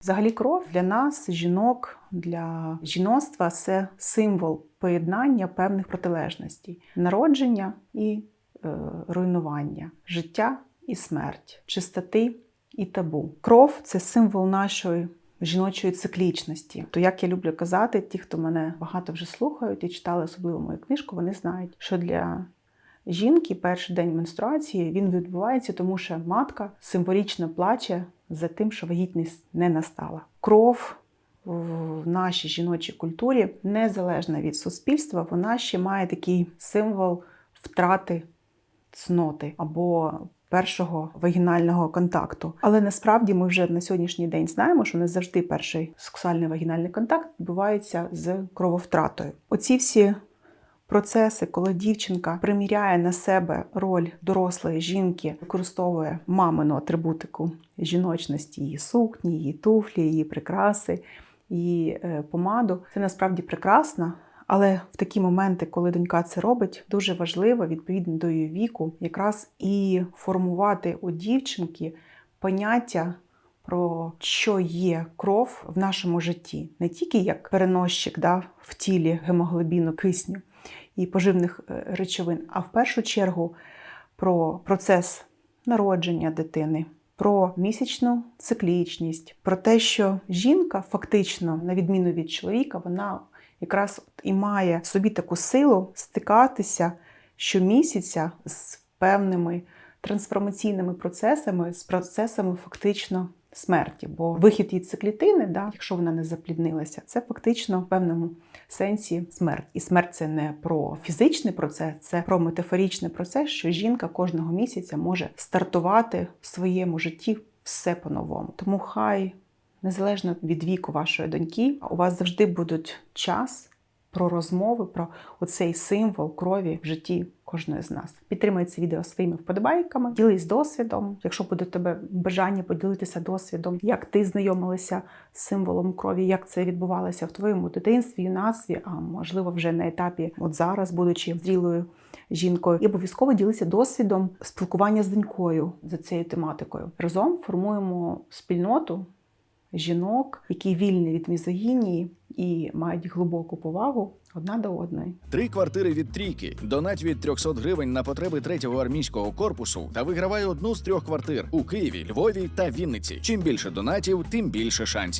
Взагалі, кров для нас, жінок, для жіноцтва це символ поєднання певних протилежностей: народження і е, руйнування, життя і смерть, чистоти і табу. Кров це символ нашої. Жіночої циклічності, то як я люблю казати, ті, хто мене багато вже слухають і читали особливо мою книжку, вони знають, що для жінки перший день менструації він відбувається, тому що матка символічно плаче за тим, що вагітність не настала. Кров в нашій жіночій культурі, незалежна від суспільства, вона ще має такий символ втрати цноти або першого вагінального контакту. Але насправді ми вже на сьогоднішній день знаємо, що не завжди перший сексуальний вагінальний контакт відбувається з крововтратою. Оці всі процеси, коли дівчинка приміряє на себе роль дорослої жінки, використовує мамину атрибутику жіночності, її сукні, її туфлі, її прикраси, її е, помаду. Це насправді прекрасно. Але в такі моменти, коли донька це робить, дуже важливо відповідно до її віку, якраз і формувати у дівчинки поняття про що є кров в нашому житті, не тільки як переносчик да, в тілі гемоглобіну, кисню і поживних е, речовин, а в першу чергу про процес народження дитини. Про місячну циклічність, про те, що жінка фактично, на відміну від чоловіка, вона якраз і має в собі таку силу стикатися щомісяця з певними трансформаційними процесами, з процесами фактично смерті. Бо вихід від циклітини, да, якщо вона не запліднилася, це фактично в певному сенсі смерть. І смерть це не про фізичний процес, це про метафоричний процес, що жінка кожного місяця може стартувати в своєму житті все по-новому. Тому хай незалежно від віку вашої доньки, у вас завжди будуть час про розмови, про оцей символ крові в житті кожної з нас. Підтримай це відео своїми вподобайками, ділись досвідом. Якщо буде тебе бажання поділитися досвідом, як ти знайомилася з символом крові, як це відбувалося в твоєму дитинстві, юнацтві, а можливо вже на етапі, от зараз, будучи зрілою жінкою, і обов'язково ділися досвідом спілкування з донькою за цією тематикою. Разом формуємо спільноту жінок, які вільні від мізогінії і мають глибоку повагу одна до одної. Три квартири від трійки. Донать від 300 гривень на потреби третього армійського корпусу та вигравай одну з трьох квартир у Києві, Львові та Вінниці. Чим більше донатів, тим більше шансів.